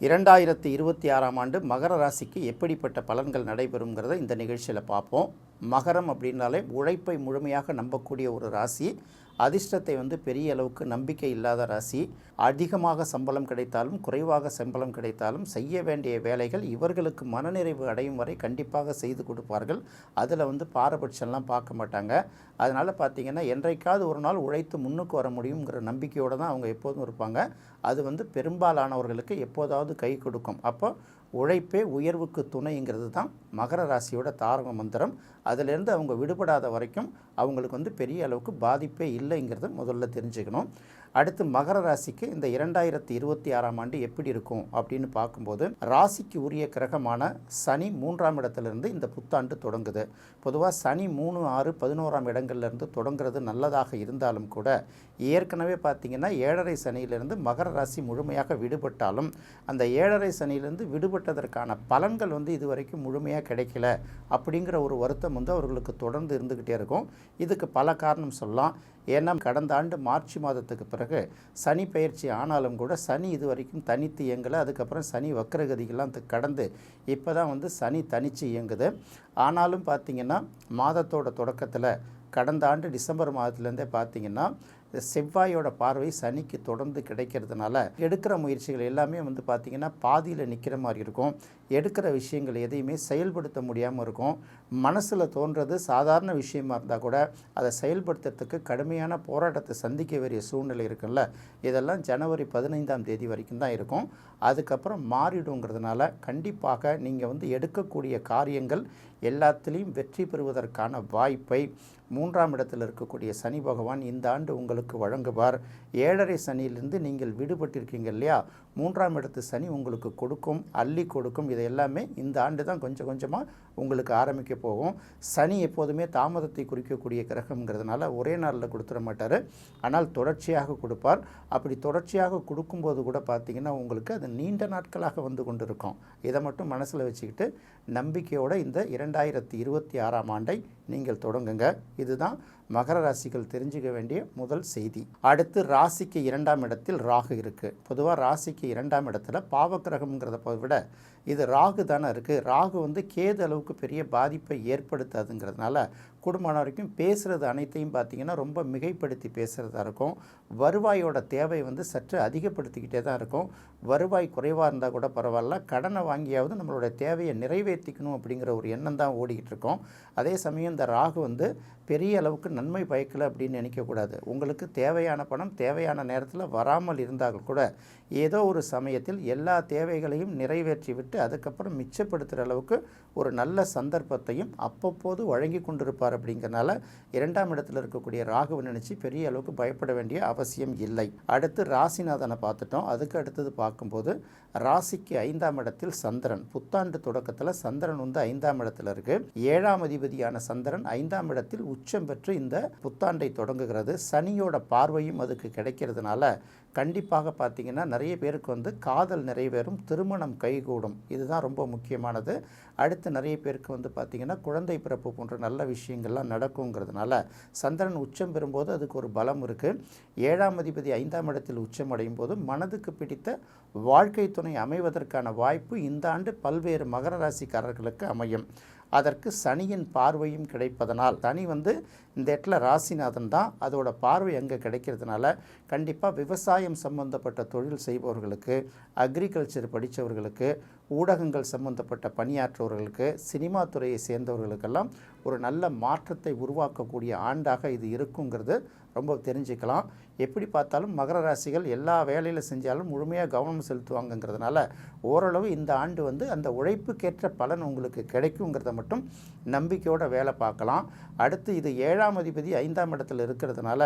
இரண்டாயிரத்தி இருபத்தி ஆறாம் ஆண்டு மகர ராசிக்கு எப்படிப்பட்ட பலன்கள் நடைபெறுங்கிறத இந்த நிகழ்ச்சியில் பார்ப்போம். மகரம் அப்படின்னாலே உழைப்பை முழுமையாக நம்பக்கூடிய ஒரு ராசி. அதிர்ஷ்டத்தை வந்து பெரிய அளவுக்கு நம்பிக்கை இல்லாத ராசி. அதிகமாக சம்பளம் கிடைத்தாலும் குறைவாக சம்பளம் கிடைத்தாலும் செய்ய வேண்டிய வேலைகள் இவர்களுக்கு மனநிறைவு அடையும் வரை கண்டிப்பாக செய்து கொடுப்பார்கள். அதில் வந்து பாரபட்சம்லாம் பார்க்க மாட்டாங்க. அதனால் பார்த்தீங்கன்னா என்றைக்காவது ஒரு நாள் உழைத்து முன்னுக்கு வர முடியுங்கிற நம்பிக்கையோடு தான் அவங்க எப்போதும் இருப்பாங்க. அது வந்து பெரும்பாலானவர்களுக்கு எப்போதாவது கை கொடுக்கும். அப்போ உழைப்பே உயர்வுக்கு துணைங்கிறது தான் மகர ராசியோட தாரக மந்திரம். அதிலிருந்து அவங்க விடுபடாத வரைக்கும் அவங்களுக்கு வந்து பெரிய அளவுக்கு பாதிப்பே இல்லைங்கிறத முதல்ல தெரிஞ்சுக்கணும். அடுத்து மகர ராசிக்கு இந்த இரண்டாயிரத்தி இருபத்தி ஆறாம் ஆண்டு எப்படி இருக்கும் அப்படின்னு பார்க்கும்போது ராசிக்கு உரிய கிரகமான சனி மூன்றாம் இடத்திலிருந்து இந்த புத்தாண்டு தொடங்குது. பொதுவாக சனி மூணு ஆறு பதினோராம் இடங்கள்லேருந்து தொடங்குறது நல்லதாக இருந்தாலும் கூட ஏற்கனவே பார்த்திங்கன்னா ஏழரை சனியிலிருந்து மகர ராசி முழுமையாக விடுபட்டாலும் அந்த ஏழரை சனியிலிருந்து விடுபட்டதற்கான பலன்கள் வந்து இதுவரைக்கும் முழுமையாக கிடைக்கல அப்படிங்கிற ஒரு வருத்தம் வந்து அவர்களுக்கு தொடர்ந்து இருந்துக்கிட்டே இருக்கும். இதுக்கு பல காரணம் சொல்லலாம். ஏன்னா கடந்த ஆண்டு மார்ச் மாதத்துக்கு பிறகு சனி பயிற்சி ஆனாலும் கூட சனி இது வரைக்கும் தனித்து இயங்கலை. அதுக்கப்புறம் சனி வக்கரகதிகள்லாம் கடந்து இப்போ தான் வந்து சனி தனித்து இயங்குது. ஆனாலும் பார்த்திங்கன்னா மாதத்தோட தொடக்கத்தில் கடந்த ஆண்டு டிசம்பர் மாதத்துலேருந்தே பார்த்தீங்கன்னா செவ்வாயோட பார்வை சனிக்கு தொடர்ந்து கிடைக்கிறதுனால எடுக்கிற முயற்சிகள் எல்லாமே வந்து பார்த்திங்கன்னா பாதியில் நிற்கிற மாதிரி இருக்கும். எடுக்கிற விஷயங்கள் எதையுமே செயல்படுத்த முடியாமல் இருக்கும். மனசில் தோன்றது சாதாரண விஷயமா இருந்தால் கூட அதை செயல்படுத்துறதுக்கு கடுமையான போராட்டத்தை சந்திக்க வேண்டிய சூழ்நிலை இருக்குல்ல இதெல்லாம் ஜனவரி பதினைந்தாம் தேதி வரைக்கும் தான் இருக்கும். அதுக்கப்புறம் மாறிடுங்கிறதுனால கண்டிப்பாக நீங்கள் வந்து எடுக்கக்கூடிய காரியங்கள் எல்லாத்துலேயும் வெற்றி பெறுவதற்கான வாய்ப்பை மூன்றாம் இடத்தில் இருக்கக்கூடிய சனி பகவான் இந்த ஆண்டு உங்களுக்கு வழங்குவார். ஏழரை சனியிலிருந்து நீங்கள் விடுபட்டிருக்கீங்க இல்லையா? மூன்றாம் இடத்து சனி உங்களுக்கு கொடுக்கும் அள்ளி கொடுக்கும். இது எல்லாமே இந்த ஆண்டு தான் கொஞ்சம் கொஞ்சமாக உங்களுக்கு ஆரம்பிக்க போகும். சனி எப்போதுமே தாமதத்தை குறிக்கக்கூடிய கிரகம்ங்கிறதுனால ஒரே நாளில் கொடுத்துட மாட்டார். ஆனால் தொடர்ச்சியாக கொடுப்பார். அப்படி தொடர்ச்சியாக கொடுக்கும்போது கூட பார்த்தீங்கன்னா உங்களுக்கு அது நீண்ட நாட்களாக வந்து கொண்டிருக்கும். இதை மட்டும் மனசில் வச்சுக்கிட்டு நம்பிக்கையோடு இந்த இரண்டாயிரத்தி இருபத்தி ஆறாம் ஆண்டை நீங்கள் தொடங்குங்க. இதுதான் மகர ராசிகள் தெரிஞ்சுக்க வேண்டிய முதல் செய்தி. அடுத்து ராசிக்கு இரண்டாம் இடத்தில் ராகு இருக்குது பொதுவாக ராசிக்கு இரண்டாம் இடத்துல பாவக்கிரகம்ங்கிறத விட இது ராகு தானே இருக்குது ராகு வந்து கேது அளவுக்கு பெரிய பாதிப்பை ஏற்படுத்தாதுங்கிறதுனால குடும்பம் வரைக்கும் பேசுகிறது அனைத்தையும் பார்த்திங்கன்னா ரொம்ப மிகைப்படுத்தி பேசுகிறதா இருக்கும். வருவாயோட தேவை வந்து சற்று அதிகப்படுத்திக்கிட்டே தான் இருக்கும். வருவாய் குறைவாக இருந்தால் கூட பரவாயில்ல. கடனை வாங்கியாவது நம்மளோட தேவையை நிறைவேற்றிக்கணும் அப்படிங்கிற ஒரு எண்ணம் தான் ஓடிக்கிட்டு இருக்கோம். அதே சமயம் இந்த ராகு வந்து பெரிய அளவுக்கு நன்மை பயக்கலை அப்படின்னு நினைக்கக்கூடாது உங்களுக்கு தேவையான பணம் தேவையான நேரத்தில் வராமல் இருந்தால் கூட ஏதோ ஒரு சமயத்தில் எல்லா தேவைகளையும் நிறைவேற்றி விட்டு அதுக்கப்புறம் மிச்சப்படுத்துகிற அளவுக்கு ஒரு நல்ல சந்தர்ப்பத்தையும் அப்பப்போது வழங்கி கொண்டிருப்பார் அப்படிங்கிறனால இரண்டாம் இடத்துல இருக்கக்கூடிய ராகுவை நினச்சி பெரிய அளவுக்கு பயப்பட வேண்டிய அவசியம் இல்லை. அடுத்து ராசிநாதனை பார்த்துட்டோம். அதுக்கு அடுத்தது பார்க்கும்போது ராசிக்கு ஐந்தாம் இடத்தில் சந்திரன். புத்தாண்டு தொடக்கத்தில் சந்திரன் வந்து ஐந்தாம் இடத்துல இருக்கு. ஏழாம் அதிபதியான சந்திரன் ஐந்தாம் இடத்தில் உச்சம் பெற்று இந்த புத்தாண்டை தொடங்குகிறது. சனியோட பார்வையும் அதுக்கு கிடைக்கிறதுனால கண்டிப்பாக பார்த்தீங்கன்னா நிறைய பேருக்கு வந்து காதல் நிறைவேறும் திருமணம் கைகூடும். இதுதான் ரொம்ப முக்கியமானது. அடுத்து நிறைய பேருக்கு வந்து பார்த்திங்கன்னா குழந்தை பிறப்பு போன்ற நல்ல விஷயங்கள்லாம் நடக்குங்கிறதுனால சந்திரன் உச்சம் பெறும்போது அதுக்கு ஒரு பலம் இருக்குது ஏழாம் அதிபதி ஐந்தாம் இடத்தில் உச்சம் அடையும் போது மனதுக்கு பிடித்த வாழ்க்கை துணை அமைவதற்கான வாய்ப்பு இந்த ஆண்டு பல்வேறு மகர ராசிக்காரர்களுக்கு அமையும். அதற்கு சனியின் பார்வையும் கிடைப்பதனால் சனி வந்து இந்த இடத்துல ராசிநாதன் தான். அதோட பார்வை அங்கே கிடைக்கிறதுனால கண்டிப்பாக விவசாயம் சம்பந்தப்பட்ட தொழில் செய்பவர்களுக்கு அக்ரிகல்ச்சர் படித்தவர்களுக்கு ஊடகங்கள் சம்பந்தப்பட்ட பணியாற்றுவர்களுக்கு சினிமா துறையை சேர்ந்தவர்களுக்கெல்லாம் ஒரு நல்ல மாற்றத்தை உருவாக்கக்கூடிய ஆண்டாக இது இருக்குங்கிறது ரொம்ப தெரிஞ்சுக்கலாம். எப்படி பார்த்தாலும் மகர ராசிகள் எல்லா வேலையில் செஞ்சாலும் முழுமையாக கவனம் செலுத்துவாங்கங்கிறதுனால ஓரளவு இந்த ஆண்டு வந்து அந்த உழைப்புக்கேற்ற பலன் உங்களுக்கு கிடைக்குங்கிறத மட்டும் நம்பிக்கையோட வேலை பார்க்கலாம். அடுத்து இது ஏழாம் அதிபதி ஐந்தாம் இடத்துல இருக்கிறதுனால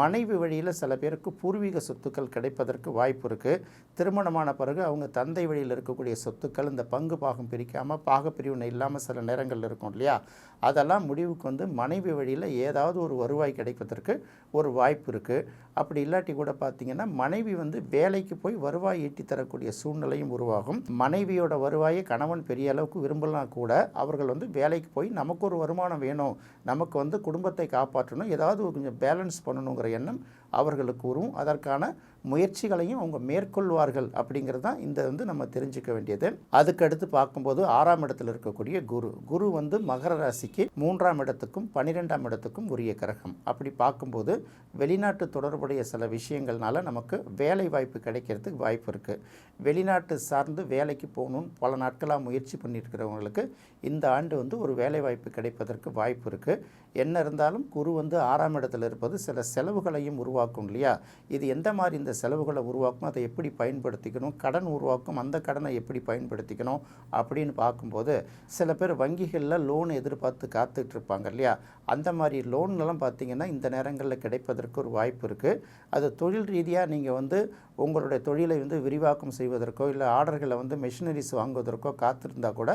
மனைவி வழியில் சில பேருக்கு பூர்வீக சொத்துக்கள் கிடைப்பதற்கு வாய்ப்பு இருக்குது திருமணமான பிறகு அவங்க தந்தை வழியில் இருக்கக்கூடிய சொத்துக்கள் இந்த பங்கு பாகம் பிரிக்காமல் பாகப்பிரிவினை இல்லாமல் சில நேரங்கள் இருக்கும் இல்லையா? அதெல்லாம் முடிவுக்கு வந்து மனைவி வழியில் ஏதாவது ஒரு வருவாய் கிடைப்பதற்கு ஒரு வாய்ப்பு இருக்குது அப்படி இல்லாட்டி கூட பார்த்தீங்கன்னா மனைவி வந்து வேலைக்கு போய் வருவாய் ஈட்டி தரக்கூடிய சூழ்நிலையும் உருவாகும். மனைவியோட வருவாயை கணவன் பெரிய அளவுக்கு விரும்பலாம் கூட அவர்கள் வந்து வேலைக்கு போய் நமக்கு ஒரு வருமானம் வேணும் நமக்கு வந்து குடும்பத்தை காப்பாற்றணும் ஏதாவது ஒரு கொஞ்சம் பேலன்ஸ் பண்ணணுங்கிற எண்ணம் அவர்களுக்கு உருவும். அதற்கான முயற்சிகளையும் அவங்க மேற்கொள்வார்கள் அப்படிங்கிறது தான் இந்த வந்து நம்ம தெரிஞ்சுக்க வேண்டியது. அதுக்கடுத்து பார்க்கும்போது ஆறாம் இடத்துல இருக்கக்கூடிய குரு. குரு வந்து மகர ராசிக்கு மூன்றாம் இடத்துக்கும் பன்னிரெண்டாம் இடத்துக்கும் உரிய கிரகம். அப்படி பார்க்கும்போது வெளிநாட்டு தொடர்புடைய சில விஷயங்கள்னால நமக்கு வேலை வாய்ப்பு கிடைக்கிறதுக்கு வாய்ப்பு இருக்குது வெளிநாட்டு சார்ந்து வேலைக்கு போகணும்னு பல நாட்களாக முயற்சி பண்ணியிருக்கிறவங்களுக்கு இந்த ஆண்டு வந்து ஒரு வேலை வாய்ப்பு கிடைப்பதற்கு வாய்ப்பு இருக்குது என்ன இருந்தாலும் குரு வந்து ஆறாம் இடத்துல இருப்பது சில செலவுகளையும் உருவாக்கும் இல்லையா? இது எந்த மாதிரி இந்த செலவுகளை உருவாக்கும் அதை எப்படி பயன்படுத்திக்கணும் கடன் உருவாக்கும் அந்த கடனை எப்படி பயன்படுத்திக்கணும் அப்படின்னு பார்க்கும்போது சில பேர் வங்கிகளில் லோன் எதிர்பார்த்து காத்துட்டு இருப்பாங்க இல்லையா? அந்த மாதிரி லோன்லாம் பார்த்தீங்கன்னா இந்த நேரங்களில் கிடைப்பதற்கு ஒரு வாய்ப்பு இருக்குது அது தொழில் ரீதியாக நீங்கள் வந்து உங்களுடைய தொழிலை வந்து விரிவாக்கம் செய்வதற்கோ இல்லை ஆர்டர்களை வந்து மெஷினரிஸ் வாங்குவதற்கோ காத்திருந்தா கூட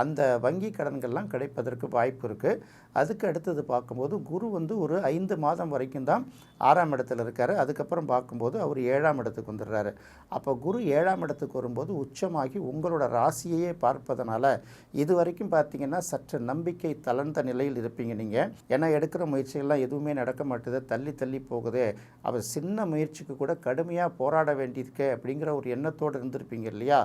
அந்த வங்கி கடன்கள்லாம் கிடைப்பதற்கு வாய்ப்பு இருக்குது அதுக்கு அடுத்தது பார்க்கும்போது குரு வந்து ஒரு ஐந்து மாதம் வரைக்கும் தான் ஆறாம் இடத்துல இருக்கார். அதுக்கப்புறம் பார்க்கும்போது அவர் ஏழாம் இடத்துக்கு வந்துடுறாரு. அப்போ குரு ஏழாம் இடத்துக்கு வரும்போது உச்சமாகி உங்களோட ராசியையே பார்ப்பதனால இது வரைக்கும் பார்த்தீங்கன்னா சற்று நம்பிக்கை தளர்ந்த நிலையில் இருப்பீங்க நீங்கள் ஏன்னா எடுக்கிற முயற்சிகள்லாம் எதுவுமே நடக்க மாட்டுது. தள்ளி தள்ளி போகுது. அவர் சின்ன முயற்சிக்கு கூட கடுமையாக போராட வேண்டியிருக்கே அப்படிங்கிற ஒரு எண்ணத்தோடு இருந்திருப்பீங்க இல்லையா?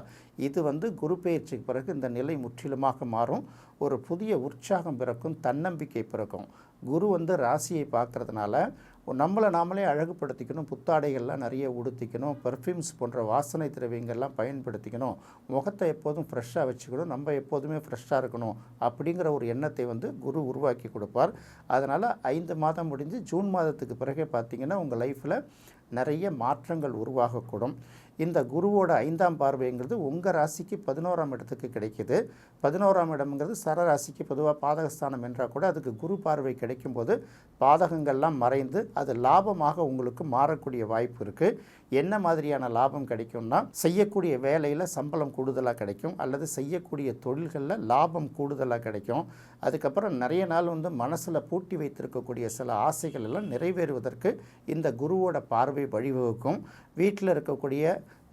இது வந்து குரு பெயர்ச்சிக்கு பிறகு இந்த நிலை முற்றிலுமாக மாறும். ஒரு புதிய உற்சாகம் பிறக்கும் தன்னம்பிக்கை பிறக்கும். குரு வந்து ராசியை பார்க்குறதுனால நம்மளை நாமளே அழகுபடுத்திக்கணும் புத்தாடைகள்லாம் நிறைய உடுத்திக்கணும் பர்ஃப்யூம்ஸ் போன்ற வாசனை திரவியங்கள்லாம் பயன்படுத்திக்கணும் முகத்தை எப்போதும் ஃப்ரெஷ்ஷாக வச்சுக்கணும் நம்ம எப்போதுமே ஃப்ரெஷ்ஷாக இருக்கணும் அப்படிங்கிற ஒரு எண்ணத்தை வந்து குரு உருவாக்கி கொடுப்பார். அதனால் ஐந்து மாதம் முடிஞ்சு ஜூன் மாதத்துக்கு பிறகே பார்த்தீங்கன்னா உங்கள் லைஃப்பில் நிறைய மாற்றங்கள் உருவாகக்கூடும். இந்த குருவோட ஐந்தாம் பார்வைங்கிறது உங்கள் ராசிக்கு பதினோராம் இடத்துக்கு கிடைக்கிது. பதினோராம் இடம்ங்கிறது சர ராசிக்கு பொதுவாக பாதகஸ்தானம் என்றால் கூட அதுக்கு குரு பார்வை கிடைக்கும்போது பாதகங்கள்லாம் மறைந்து அது லாபமாக உங்களுக்கு மாறக்கூடிய வாய்ப்பு இருக்குது என்ன மாதிரியான லாபம் கிடைக்கும்னா செய்யக்கூடிய வேலையில் சம்பளம் கூடுதலாக கிடைக்கும். அல்லது செய்யக்கூடிய தொழில்களில் லாபம் கூடுதலாக கிடைக்கும். அதுக்கப்புறம் நிறைய நாள் வந்து மனசில் பூட்டி வைத்திருக்கக்கூடிய சில ஆசைகள் எல்லாம் நிறைவேறுவதற்கு இந்த குருவோட பார்வை வழிவகுக்கும். வீட்டில் இருக்கக்கூடிய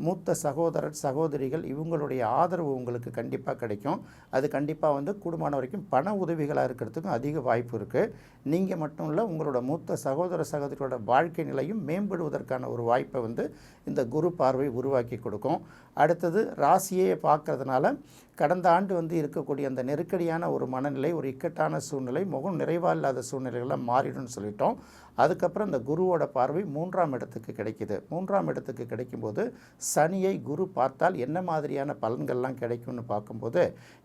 மூத்த சகோதரர் சகோதரிகள் இவங்களுடைய ஆதரவு உங்களுக்கு கண்டிப்பாக கிடைக்கும். அது கண்டிப்பாக வந்து கூடுமான வரைக்கும் பண உதவிகளாக இருக்கிறதுக்கும் அதிக வாய்ப்பு இருக்குது நீங்கள் மட்டும் இல்லை உங்களோட மூத்த சகோதர சகோதரியோட வாழ்க்கை நிலையும் மேம்படுவதற்கான ஒரு வாய்ப்பை வந்து இந்த குரு பார்வை உருவாக்கி கொடுக்கும். அடுத்தது ராசியை பார்க்கறதுனால கடந்த ஆண்டு வந்து இருக்கக்கூடிய அந்த நெருக்கடியான ஒரு மனநிலை ஒரு இக்கட்டான சூழ்நிலை முகம் நிறைவா இல்லாத சூழ்நிலைகள்லாம் மாறிடும்னு சொல்லிட்டோம். அதுக்கப்புறம் இந்த குருவோட பார்வை மூன்றாம் இடத்துக்கு கிடைக்குது. மூன்றாம் இடத்துக்கு கிடைக்கும்போது சனியை குரு பார்த்தால் என்ன மாதிரியான பலன்கள்லாம் கிடைக்கும்னு பார்க்கும்போது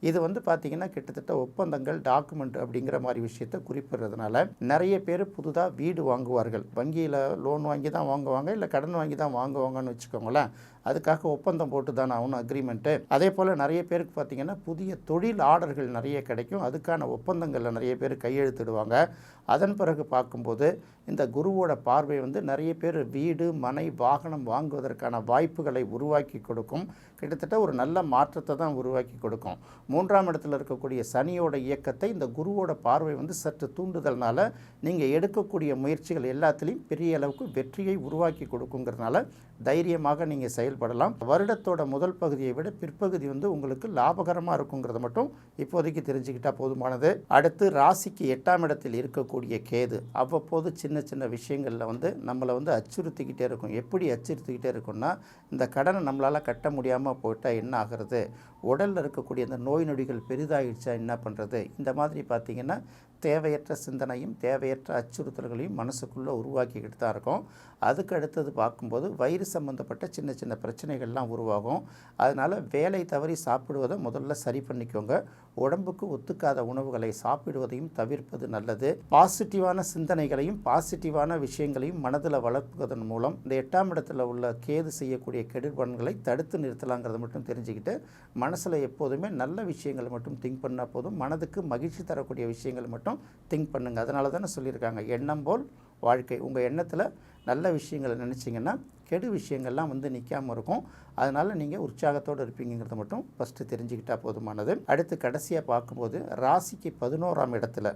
இது வந்து பார்த்திங்கன்னா கிட்டத்தட்ட ஒப்பந்தங்கள் டாக்குமெண்ட் அப்படிங்கிற மாதிரி விஷயத்தை குறிப்பிடுறதுனால நிறைய பேர் புதுதாக வீடு வாங்குவார்கள். வங்கியில் லோன் வாங்கி தான் வாங்குவாங்க இல்லை கடன் வாங்கி தான் வாங்குவாங்கன்னு வச்சுக்கோங்களேன். அதுக்காக ஒப்பந்தம் போட்டு தான் ஆகணும் அக்ரிமெண்ட்டு அதே போல் நிறைய பேருக்கு பார்த்திங்கன்னா புதிய தொழில் ஆர்டர்கள் நிறைய கிடைக்கும். அதுக்கான ஒப்பந்தங்களில் நிறைய பேர் கையெழுத்திடுவாங்க. அதன் பிறகு பார்க்கும்போது இந்த குருவோட பார்வை வந்து நிறைய பேர் வீடு மனை வாகனம் வாங்குவதற்கான வாய்ப்புகளை உருவாக்கி கொடுக்கும். கிட்டத்தட்ட ஒரு நல்ல மாற்றத்தை தான் உருவாக்கி கொடுக்கும். மூன்றாம் இடத்துல இருக்கக்கூடிய சனியோட இயக்கத்தை இந்த குருவோட பார்வை வந்து சற்று தூண்டுதல்னால நீங்கள் எடுக்கக்கூடிய முயற்சிகள் எல்லாத்துலேயும் பெரிய அளவுக்கு வெற்றியை உருவாக்கி கொடுக்குங்கிறதுனால தைரியமாக நீங்கள் செயல்படலாம். வருடத்தோட முதல் பகுதியை விட பிற்பகுதி வந்து உங்களுக்கு லாபகரமாக இருக்குங்கிறத மட்டும் இப்போதைக்கு தெரிஞ்சுக்கிட்டால் போதுமானது. அடுத்து ராசிக்கு எட்டாம் இடத்தில் இருக்கக்கூடிய கேது. அவ்வப்போது சின்ன சின்ன சின்ன விஷயங்களில் வந்து நம்மளை வந்து அச்சுறுத்திக்கிட்டே இருக்கும். எப்படி அச்சுறுத்திக்கிட்டே இருக்கும்னா இந்த கடனை நம்மளால் கட்ட முடியாமல் போயிட்டால் என்ன ஆகிறது? உடலில் இருக்கக்கூடிய அந்த நோய் நொடிகள் பெரிதாகிடுச்சா என்ன பண்ணுறது இந்த மாதிரி பார்த்திங்கன்னா தேவையற்ற சிந்தனையும் தேவையற்ற அச்சுறுத்தல்களையும் மனசுக்குள்ளே உருவாக்கிக்கிட்டு தான் இருக்கும். அதுக்கு அடுத்தது பார்க்கும்போது வயிறு சம்மந்தப்பட்ட சின்ன சின்ன பிரச்சனைகள்லாம் உருவாகும். அதனால் வேலை தவறி சாப்பிடுவதை முதல்ல சரி பண்ணிக்கோங்க. உடம்புக்கு ஒத்துக்காத உணவுகளை சாப்பிடுவதையும் தவிர்ப்பது நல்லது. பாசிட்டிவான சிந்தனைகளையும் பாசிட்டிவான விஷயங்களையும் மனதில் வளர்ப்பதன் மூலம் இந்த எட்டாம் இடத்துல உள்ள கேது செய்யக்கூடிய கெடுபன்களை தடுத்து நிறுத்தலாங்கிறத மட்டும் தெரிஞ்சுக்கிட்டு மனசில் எப்போதுமே நல்ல விஷயங்களை மட்டும் திங்க் பண்ணால் போதும். மனதுக்கு மகிழ்ச்சி தரக்கூடிய விஷயங்கள் மட்டும் திங்க் பண்ணுங்கள் அதனால தானே சொல்லியிருக்காங்க. எண்ணம் போல் வாழ்க்கை. உங்கள் எண்ணத்தில் நல்ல விஷயங்களை நினச்சிங்கன்னா கெடு விஷயங்கள்லாம் வந்து நிற்காமல் இருக்கும். அதனால் நீங்கள் உற்சாகத்தோடு இருப்பீங்கிறத மட்டும் ஃபஸ்ட்டு தெரிஞ்சுக்கிட்டால் போதுமானது. அடுத்து கடைசியாக பார்க்கும்போது ராசிக்கு பதினோராம் இடத்துல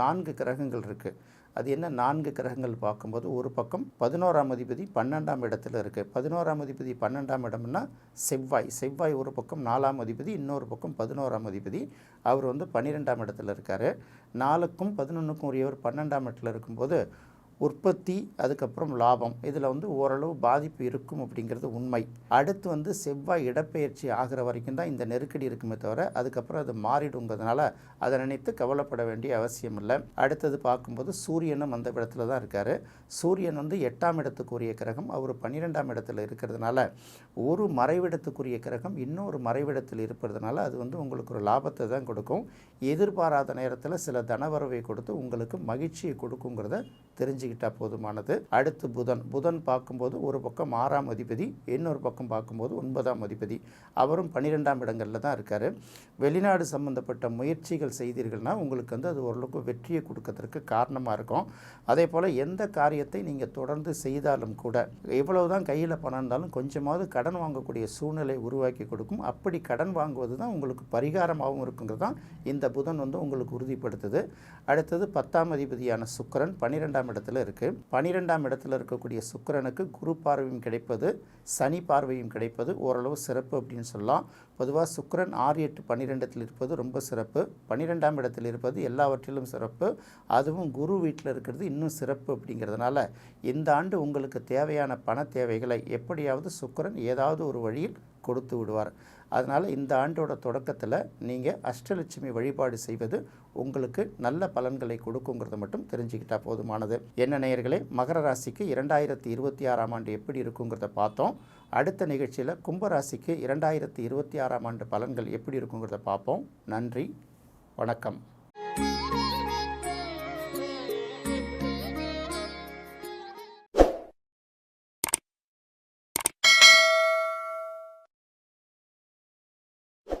நான்கு கிரகங்கள் இருக்குது அது என்ன? நான்கு கிரகங்கள் பார்க்கும்போது ஒரு பக்கம் பதினோராம் அதிபதி பன்னெண்டாம் இடத்துல இருக்குது பதினோராம் அதிபதி பன்னெண்டாம் இடம்னா செவ்வாய். செவ்வாய் ஒரு பக்கம் நாலாம் அதிபதி இன்னொரு பக்கம் பதினோராம் அதிபதி. அவர் வந்து பன்னிரெண்டாம் இடத்துல இருக்கார். நாலுக்கும் பதினொன்றுக்கும் உரியவர் பன்னெண்டாம் இடத்துல இருக்கும்போது உற்பத்தி அதுக்கப்புறம் லாபம். இதில் வந்து ஓரளவு பாதிப்பு இருக்கும் அப்படிங்கிறது உண்மை. அடுத்து வந்து செவ்வாய் இடப்பெயர்ச்சி ஆகிற வரைக்கும் தான் இந்த நெருக்கடி இருக்குமே தவிர அதுக்கப்புறம் அது மாறிடுங்கிறதுனால அதை நினைத்து கவலைப்பட வேண்டிய அவசியம் இல்லை. அடுத்தது பார்க்கும்போது சூரியனும் அந்த இடத்துல தான் இருக்கார். சூரியன் வந்து எட்டாம் இடத்துக்குரிய கிரகம் அவர் பன்னிரெண்டாம் இடத்துல இருக்கிறதுனால ஒரு மறைவிடத்துக்குரிய கிரகம் இன்னொரு மறைவிடத்தில் இருப்பதுனால அது வந்து உங்களுக்கு ஒரு லாபத்தை தான் கொடுக்கும். எதிர்பாராத நேரத்தில் சில தனவரவை கொடுத்து உங்களுக்கு மகிழ்ச்சியை கொடுக்குங்கிறத தெரிஞ்சுக்கிட்டா போதுமானது. அடுத்து புதன். புதன் பார்க்கும்போது ஒரு பக்கம் ஆறாம் அதிபதி இன்னொரு பக்கம் பார்க்கும்போது ஒன்பதாம் அதிபதி. அவரும் பன்னிரெண்டாம் இடங்களில் தான் இருக்கார். வெளிநாடு சம்பந்தப்பட்ட முயற்சிகள் செய்தீர்கள்னா உங்களுக்கு வந்து அது ஓரளவுக்கு வெற்றியை கொடுக்கறதுக்கு காரணமாக இருக்கும். அதே போல் எந்த காரியத்தை நீங்கள் தொடர்ந்து செய்தாலும் கூட எவ்வளவு தான் கையில் பணம் இருந்தாலும் கொஞ்சமாவது கடன் வாங்கக்கூடிய சூழ்நிலை உருவாக்கி கொடுக்கும். அப்படி கடன் வாங்குவது தான் உங்களுக்கு பரிகாரமாகவும் இருக்குங்கிறது தான் இந்த புதன் வந்து உங்களுக்கு உறுதிப்படுத்துது. அடுத்தது பத்தாம் அதிபதியான சுக்கிரன் பன்னிரெண்டாம் இடத்துல இருக்குது பனிரெண்டாம் இடத்துல இருக்கக்கூடிய சுக்கரனுக்கு குரு பார்வையும் கிடைப்பது சனி பார்வையும் கிடைப்பது ஓரளவு சிறப்பு அப்படின்னு சொல்லலாம். பொதுவாக சுக்கரன் ஆறு எட்டு பன்னிரெண்டத்தில் இருப்பது ரொம்ப சிறப்பு. பன்னிரெண்டாம் இடத்தில் இருப்பது எல்லாவற்றிலும் சிறப்பு. அதுவும் குரு வீட்டில் இருக்கிறது இன்னும் சிறப்பு அப்படிங்கிறதுனால இந்த ஆண்டு உங்களுக்கு தேவையான பண தேவைகளை எப்படியாவது சுக்கரன் ஏதாவது ஒரு வழியில் கொடுத்து விடுவார். அதனால் இந்த ஆண்டோட தொடக்கத்தில் நீங்கள் அஷ்டலட்சுமி வழிபாடு செய்வது உங்களுக்கு நல்ல பலன்களை கொடுக்குங்கிறத மட்டும் தெரிஞ்சுக்கிட்டால் போதுமானது. என்ன நேயர்களே மகர ராசிக்கு இரண்டாயிரத்தி இருபத்தி ஆறாம் ஆண்டு எப்படி இருக்குங்கிறத பார்த்தோம். அடுத்த நிகழ்ச்சியில் கும்பராசிக்கு இரண்டாயிரத்தி இருபத்தி ஆறாம் ஆண்டு பலன்கள் எப்படி இருக்குங்கிறத பார்ப்போம். நன்றி வணக்கம்.